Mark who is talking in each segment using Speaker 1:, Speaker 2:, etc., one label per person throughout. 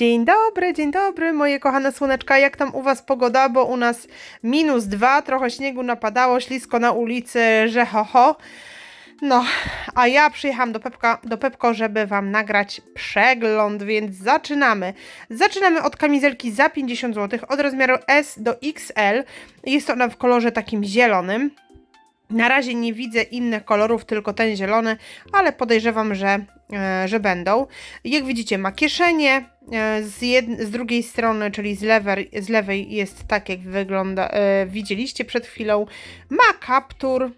Speaker 1: Dzień dobry, dzień dobry, moje kochane słoneczka. Jak tam u Was pogoda? Bo u nas minus dwa, trochę śniegu napadało, ślisko na ulicy, że ho, ho. No, a ja przyjechałam do, Pepka, do Pepko, żeby Wam nagrać przegląd, więc zaczynamy. Zaczynamy od kamizelki za 50 zł, od rozmiaru S do XL. Jest ona w kolorze takim zielonym. Na razie nie widzę innych kolorów, tylko ten zielony, ale podejrzewam, że, e, że będą. Jak widzicie, ma kieszenie. e, Z, z drugiej strony, czyli z lewej, z lewej jest tak, jak wygląda, e, widzieliście przed chwilą. Ma kaptur,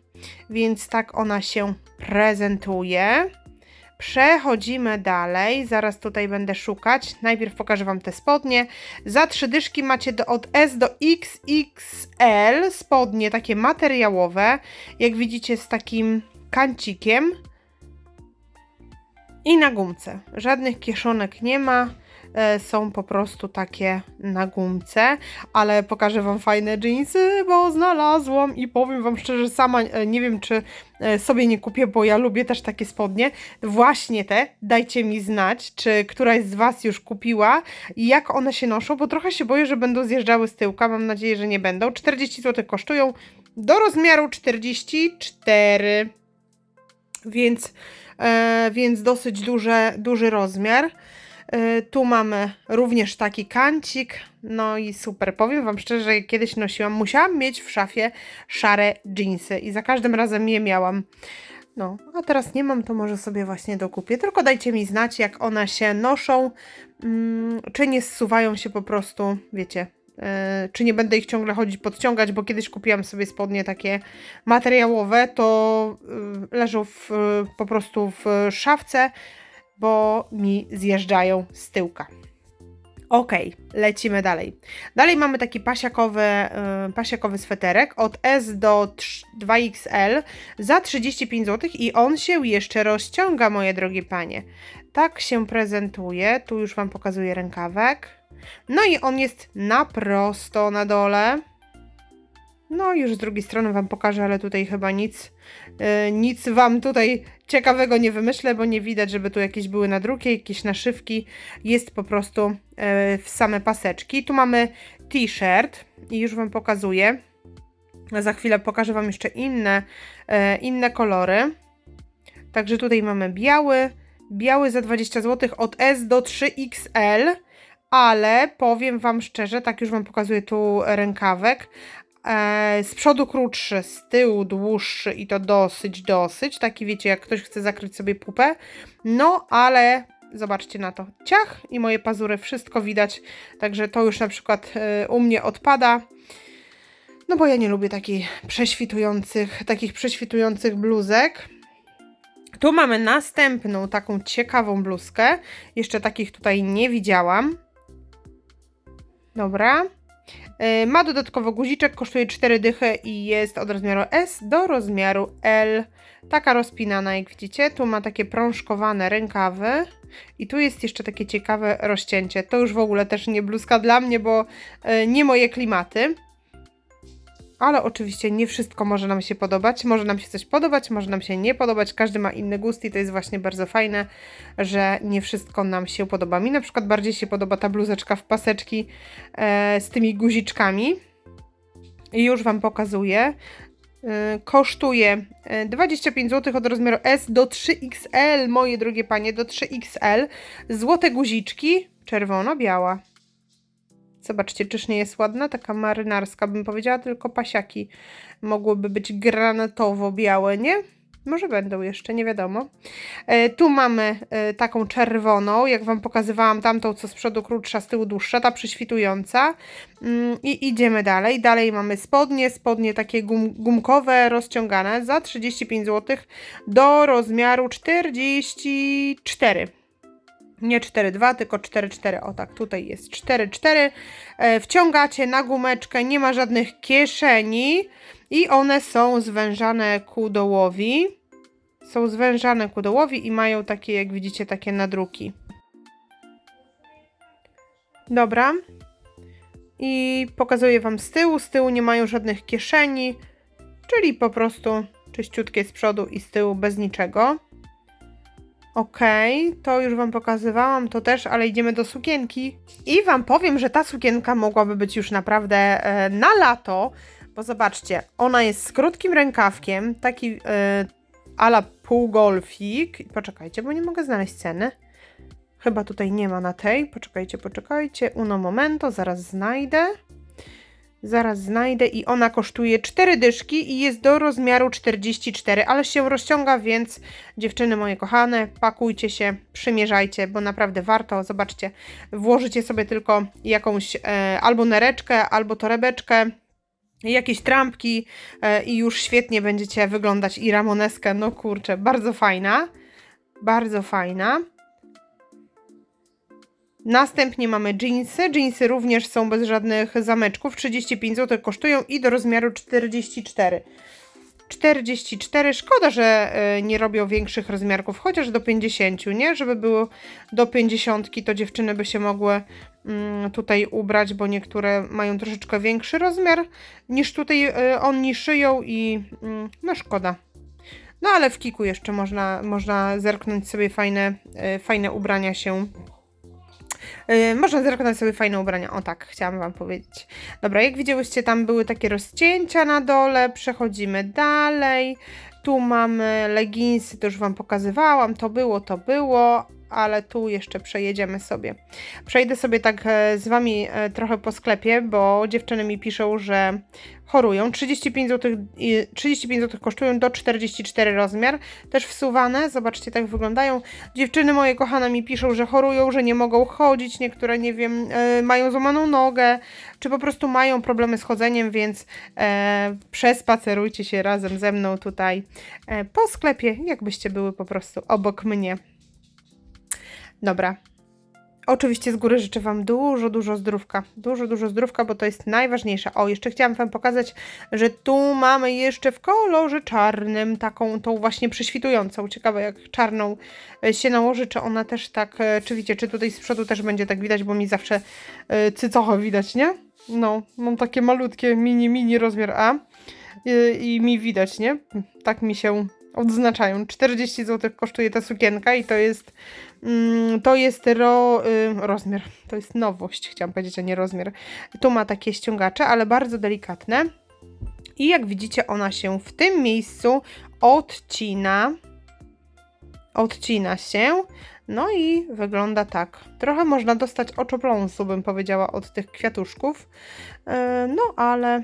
Speaker 1: więc tak ona się prezentuje. Przechodzimy dalej. Zaraz tutaj będę szukać. Najpierw pokażę Wam te spodnie. Za trzy dyszki macie do, od S do XXL spodnie takie materiałowe. Jak widzicie z takim kancikiem. I na gumce. Żadnych kieszonek nie ma. E, Są po prostu takie na gumce, ale pokażę Wam fajne jeansy, bo znalazłam i powiem Wam szczerze, sama e, nie wiem, czy e, sobie nie kupię, bo ja lubię też takie spodnie. Właśnie te, dajcie mi znać, czy któraś z Was już kupiła i jak one się noszą, bo trochę się boję, że będą zjeżdżały z tyłka. Mam nadzieję, że nie będą. 40 zł kosztują do rozmiaru 44, więc, e, więc dosyć duże, duży rozmiar. E, Tu mamy również taki kancik. No i super. Powiem Wam szczerze, że kiedyś nosiłam, musiałam mieć w szafie szare jeansy i za każdym razem je miałam. No, a teraz nie mam, to może sobie właśnie dokupię. Tylko dajcie mi znać, jak one się noszą, mm, czy nie zsuwają się po prostu, wiecie, e, czy nie będę ich ciągle chodzić podciągać, bo kiedyś kupiłam sobie spodnie takie materiałowe, to y, leżą w, y, po prostu w szafce, bo mi zjeżdżają z tyłka. Ok, lecimy dalej. Dalej mamy taki pasiakowy, y, pasiakowy sweterek od S do trz- 2XL za 35 zł i on się jeszcze rozciąga, moje drogie panie. Tak się prezentuje. Tu już Wam pokazuję rękawek. No i on jest na prosto na dole. No już z drugiej strony Wam pokażę, ale tutaj chyba nic, y, nic Wam tutaj ciekawego nie wymyślę, bo nie widać, żeby tu jakieś były nadruki, jakieś naszywki. Jest po prostu y, w same paseczki. Tu mamy t-shirt i już Wam pokazuję. Za chwilę pokażę Wam jeszcze inne, e, inne kolory. Także tutaj mamy biały, biały za 20 zł od S do 3XL, ale powiem Wam szczerze, tak już Wam pokazuję tu rękawek, z przodu krótszy, z tyłu dłuższy i to dosyć, dosyć, taki wiecie, jak ktoś chce zakryć sobie pupę, no ale zobaczcie na to, ciach i moje pazury, wszystko widać, także to już na przykład e, u mnie odpada, no bo ja nie lubię takich prześwitujących, takich prześwitujących bluzek. Tu mamy następną taką ciekawą bluzkę. Jeszcze takich tutaj nie widziałam. Dobra. Yy, Ma dodatkowo guziczek, kosztuje 4 dychy i jest od rozmiaru S do rozmiaru L. Taka rozpinana, jak widzicie. Tu ma takie prążkowane rękawy. I tu jest jeszcze takie ciekawe rozcięcie. To już w ogóle też nie bluzka dla mnie, bo yy, nie moje klimaty. Ale oczywiście nie wszystko może nam się podobać. Może nam się coś podobać, może nam się nie podobać. Każdy ma inny gust i to jest właśnie bardzo fajne, że nie wszystko nam się podoba. Mi na przykład bardziej się podoba ta bluzeczka w paseczki e, z tymi guziczkami. I już Wam pokazuję. E, kosztuje e, 25 zł od rozmiaru S do 3XL, moje drogie panie, do 3XL. Złote guziczki, czerwono-biała. Zobaczcie, czyż nie jest ładna? Taka marynarska bym powiedziała, tylko pasiaki mogłyby być granatowo-białe, nie? Może będą jeszcze, nie wiadomo. E, tu mamy e, taką czerwoną, jak Wam pokazywałam tamtą, co z przodu krótsza, z tyłu dłuższa, ta prześwitująca. Mm, I idziemy dalej. Dalej mamy spodnie, spodnie takie gum, gumkowe, rozciągane za 35 zł do rozmiaru 44. Nie 4,2, tylko 4,4. O tak, tutaj jest 4,4. E, Wciągacie na gumeczkę, nie ma żadnych kieszeni i one są zwężane ku dołowi. Są zwężane ku dołowi i mają takie, jak widzicie, takie nadruki. Dobra. I pokazuję Wam z tyłu. Z tyłu nie mają żadnych kieszeni, czyli po prostu czyściutkie z przodu i z tyłu bez niczego. Okej, to już Wam pokazywałam, to też, ale idziemy do sukienki. I Wam powiem, że ta sukienka mogłaby być już naprawdę e, na lato, bo zobaczcie, ona jest z krótkim rękawkiem, taki e, ala półgolfik. Poczekajcie, bo nie mogę znaleźć ceny. Chyba tutaj nie ma na tej. Poczekajcie, poczekajcie. Uno momento, zaraz znajdę. Zaraz znajdę i ona kosztuje 4 dyszki i jest do rozmiaru 44, ale się rozciąga, więc dziewczyny moje kochane, pakujcie się, przymierzajcie, bo naprawdę warto. Zobaczcie, włożycie sobie tylko jakąś e, albo nereczkę, albo torebeczkę, jakieś trampki e, i już świetnie będziecie wyglądać i ramoneskę, no kurczę, bardzo fajna, bardzo fajna. Następnie mamy jeansy. Jeansy również są bez żadnych zameczków. 35 zł kosztują i do rozmiaru 44. 44. Szkoda, że e, nie robią większych rozmiarków, chociaż do 50, nie? Żeby było do 50, to dziewczyny by się mogły mm, tutaj ubrać, bo niektóre mają troszeczkę większy rozmiar niż tutaj e, oni szyją i mm, no szkoda. No ale w kiku jeszcze można, można zerknąć sobie fajne, e, fajne ubrania się Yy, można zerknąć sobie fajne ubrania. O tak, chciałam Wam powiedzieć. Dobra, jak widziałyście, tam były takie rozcięcia na dole. Przechodzimy dalej. Tu mamy leginsy, to już Wam pokazywałam. To było, to było ale tu jeszcze przejedziemy sobie. Przejdę sobie tak e, z Wami e, trochę po sklepie, bo dziewczyny mi piszą, że chorują. 35 zł, 35 zł kosztują do 44 rozmiar. Też wsuwane, zobaczcie tak wyglądają. Dziewczyny moje kochane mi piszą, że chorują, że nie mogą chodzić, niektóre nie wiem, e, mają złamaną nogę, czy po prostu mają problemy z chodzeniem, więc e, przespacerujcie się razem ze mną tutaj e, po sklepie, jakbyście były po prostu obok mnie. Dobra. Oczywiście z góry życzę Wam dużo, dużo zdrówka. Dużo, dużo zdrówka, bo to jest najważniejsze. O, jeszcze chciałam Wam pokazać, że tu mamy jeszcze w kolorze czarnym taką, tą właśnie prześwitującą. Ciekawe jak czarną e, się nałoży, czy ona też tak, e, czy widzicie, czy tutaj z przodu też będzie tak widać, bo mi zawsze e, cycocho widać, nie? No, mam takie malutkie mini, mini rozmiar A i, i mi widać, nie? Tak mi się odznaczają. 40 zł kosztuje ta sukienka i to jest to jest ro, y, rozmiar, to jest nowość, chciałam powiedzieć, a nie rozmiar. Tu ma takie ściągacze, ale bardzo delikatne. I jak widzicie, ona się w tym miejscu odcina. Odcina się. No i wygląda tak. Trochę można dostać oczopląsu, bym powiedziała, od tych kwiatuszków. Yy, no ale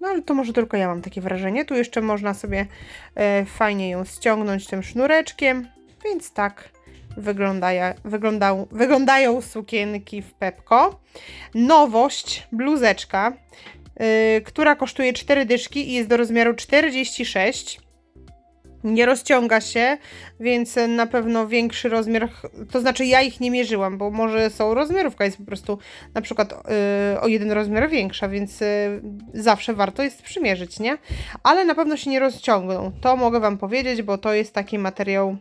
Speaker 1: no ale to może tylko ja mam takie wrażenie. Tu jeszcze można sobie e, fajnie ją ściągnąć tym sznureczkiem, więc tak wyglądają, wyglądają, wyglądają sukienki w Pepko. Nowość, bluzeczka, e, która kosztuje 4 dyszki i jest do rozmiaru 46 nie rozciąga się, więc na pewno większy rozmiar, to znaczy ja ich nie mierzyłam, bo może są rozmiarówka jest po prostu na przykład yy, o jeden rozmiar większa, więc yy, zawsze warto jest przymierzyć, nie? Ale na pewno się nie rozciągną. To mogę Wam powiedzieć, bo to jest taki materiał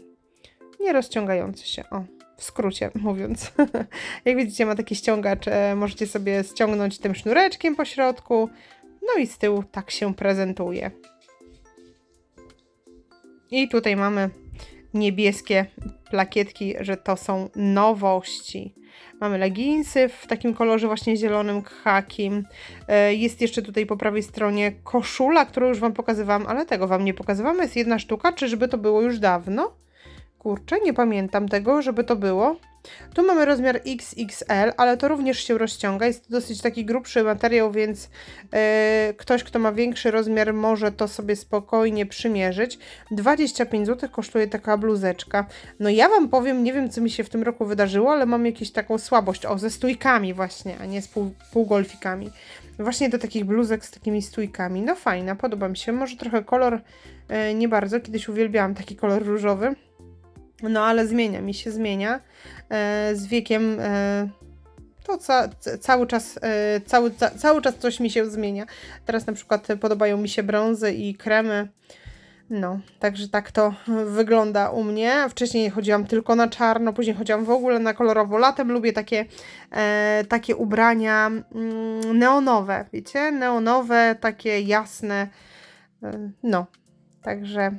Speaker 1: nie rozciągający się. O, w skrócie mówiąc. Jak widzicie, ma taki ściągacz, e, możecie sobie ściągnąć tym sznureczkiem po środku. No i z tyłu tak się prezentuje. I tutaj mamy niebieskie plakietki, że to są nowości. Mamy leginsy w takim kolorze właśnie zielonym, khakim. E, jest jeszcze tutaj po prawej stronie koszula, którą już Wam pokazywałam, ale tego Wam nie pokazywałam. Jest jedna sztuka, czyżby to było już dawno? Kurczę, nie pamiętam tego, żeby to było. Tu mamy rozmiar XXL, ale to również się rozciąga. Jest to dosyć taki grubszy materiał, więc yy, ktoś, kto ma większy rozmiar, może to sobie spokojnie przymierzyć. 25 zł kosztuje taka bluzeczka. No ja Wam powiem, nie wiem co mi się w tym roku wydarzyło, ale mam jakąś taką słabość. O, ze stójkami właśnie, a nie z pół, półgolfikami. Właśnie do takich bluzek z takimi stójkami. No fajna, podoba mi się. Może trochę kolor yy, nie bardzo. Kiedyś uwielbiałam taki kolor różowy. No ale zmienia mi się, zmienia. E, z wiekiem e, to ca cały czas, e, cały, ca cały czas coś mi się zmienia. Teraz na przykład podobają mi się brązy i kremy. No, także tak to wygląda u mnie. Wcześniej chodziłam tylko na czarno, później chodziłam w ogóle na kolorowo. Latem lubię takie, e, takie ubrania mm, neonowe, wiecie? Neonowe, takie jasne. E, no, także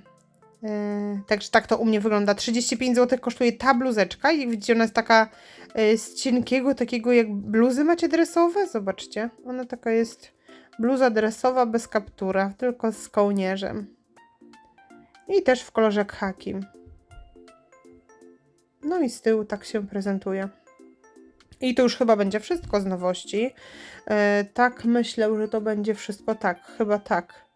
Speaker 1: Także tak to u mnie wygląda. 35 zł kosztuje ta bluzeczka jak widzicie, ona jest taka yy, z cienkiego, takiego jak bluzy macie dresowe. Zobaczcie, ona taka jest bluza dresowa bez kaptura, tylko z kołnierzem. I też w kolorze hakim. No i z tyłu tak się prezentuje. I to już chyba będzie wszystko z nowości. E, tak, myślę, że to będzie wszystko tak, chyba tak.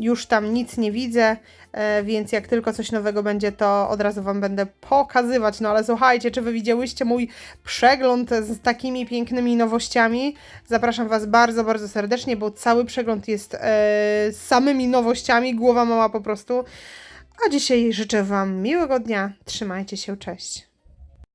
Speaker 1: Już tam nic nie widzę, e, więc jak tylko coś nowego będzie, to od razu Wam będę pokazywać. No ale słuchajcie, czy Wy widziałyście mój przegląd z takimi pięknymi nowościami? Zapraszam Was bardzo, bardzo serdecznie, bo cały przegląd jest e, z samymi nowościami, głowa mała po prostu. A dzisiaj życzę Wam miłego dnia. Trzymajcie się, cześć.